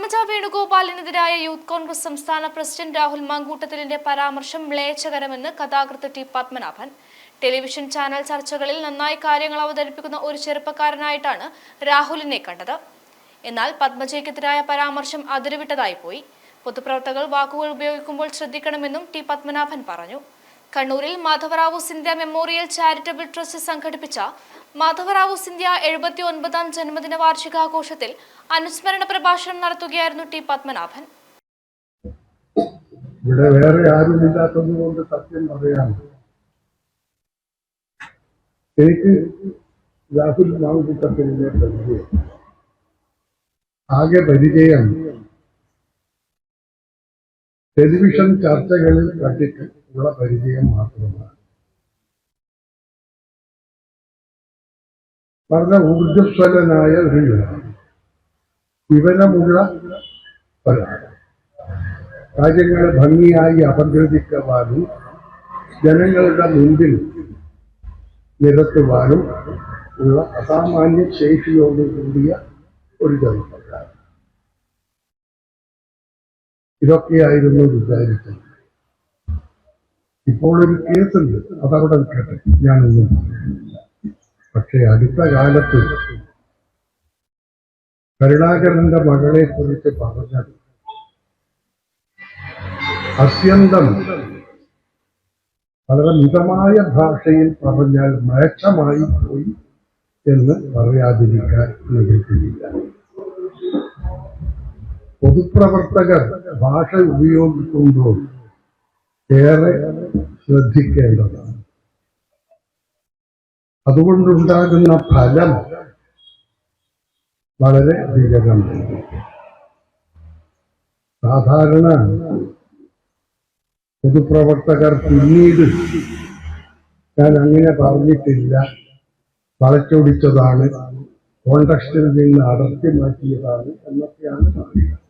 Padmaja വേണുഗോപാലിനെതിരായ youth Congress സംസ്ഥാന president Rahul മങ്കൂട്ടത്തിലിന്റെ പരാമർശം മ്ലേച്ഛകരമെന്ന് കഥാകൃത്ത് ടി പത്മനാഭൻ. ടെലിവിഷൻ ചാനൽ ചർച്ചകളിൽ നന്നായി കാര്യങ്ങൾ അവതരിപ്പിക്കുന്ന ഒരു ചെറുപ്പക്കാരനായിട്ടാണ് രാഹുലിനെ കണ്ടത്. എന്നാൽ പത്മജയ്ക്കെതിരായ പരാമർശം അതിരുവിട്ടതായി പോയി. പൊതുപ്രവർത്തകർ വാക്കുകൾ ഉപയോഗിക്കുമ്പോൾ ശ്രദ്ധിക്കണമെന്നും ടി പത്മനാഭൻ പറഞ്ഞു. കണ്ണൂരിൽ Madhavrao Scindia memorial charitable trust സംഘടിപ്പിച്ച മാധവറാവു സിന്ധ്യ എഴുപത്തി ഒൻപതാം ജന്മദിന വാർഷികാഘോഷത്തിൽ അനുസ്മരണ പ്രഭാഷണം നടത്തുകയായിരുന്നു ടി പത്മനാഭൻ. ഇവിടെ വേറെ ആരുമില്ലാത്തത് കൊണ്ട് സത്യം പറയാം. എനിക്ക് രാഹുൽ മാങ്കൂട്ടത്തിനെ പരിചയം. ആകെ പരിചയം ടെലിവിഷൻ ചർച്ചകളിൽ കണ്ടിട്ട് ഉള്ള പരിചയം മാത്രമാണ്. വളരെ ഊർജസ്വലനായ ഒരു യുവാവ്. വിവരമുള്ള ഒരാൾ കാര്യങ്ങൾ ഭംഗിയായി അപഗ്രഥിക്കുവാനും ജനങ്ങളുടെ മുമ്പിൽ നിരത്തുവാനും ഉള്ള അസാമാന്യ ശേഷിയോട് കൂടിയ ഒരു ചെറുപ്പക്കാരൻ ഇതൊക്കെയായിരുന്നു വിചാരിച്ചത്. ഇപ്പോൾ ഒരു കേസുണ്ട്. അതവിടെ നിൽക്കട്ടെ. ഞാനൊന്നും പക്ഷെ അടുത്ത കാലത്ത് കരുണാകരന്റെ മകളെ കുറിച്ച് പറഞ്ഞത് അത്യന്തം വളരെ മിതമായ ഭാഷയിൽ പറഞ്ഞാൽ മ്ലേച്ഛമായി പോയി എന്ന് പറയാതിരിക്കാൻ നിവൃത്തിയില്ല പൊതുപ്രവർത്തകർ ഭാഷ ഉപയോഗിക്കുമ്പോൾ ഏറെ ശ്രദ്ധിക്കേണ്ടതാണ്. അതുകൊണ്ടുണ്ടാകുന്ന ഫലം വളരെ വികരമാണ് സാധാരണ പൊതുപ്രവർത്തകർ പിന്നീട് ഞാൻ അങ്ങനെ പറഞ്ഞിട്ടില്ല. വളച്ചൊടിച്ചതാണ്. കോണ്ടക്സ്റ്റിൽ നിന്ന് അടർത്തി മാറ്റിയതാണ് എന്നൊക്കെയാണ് പറയുന്നത്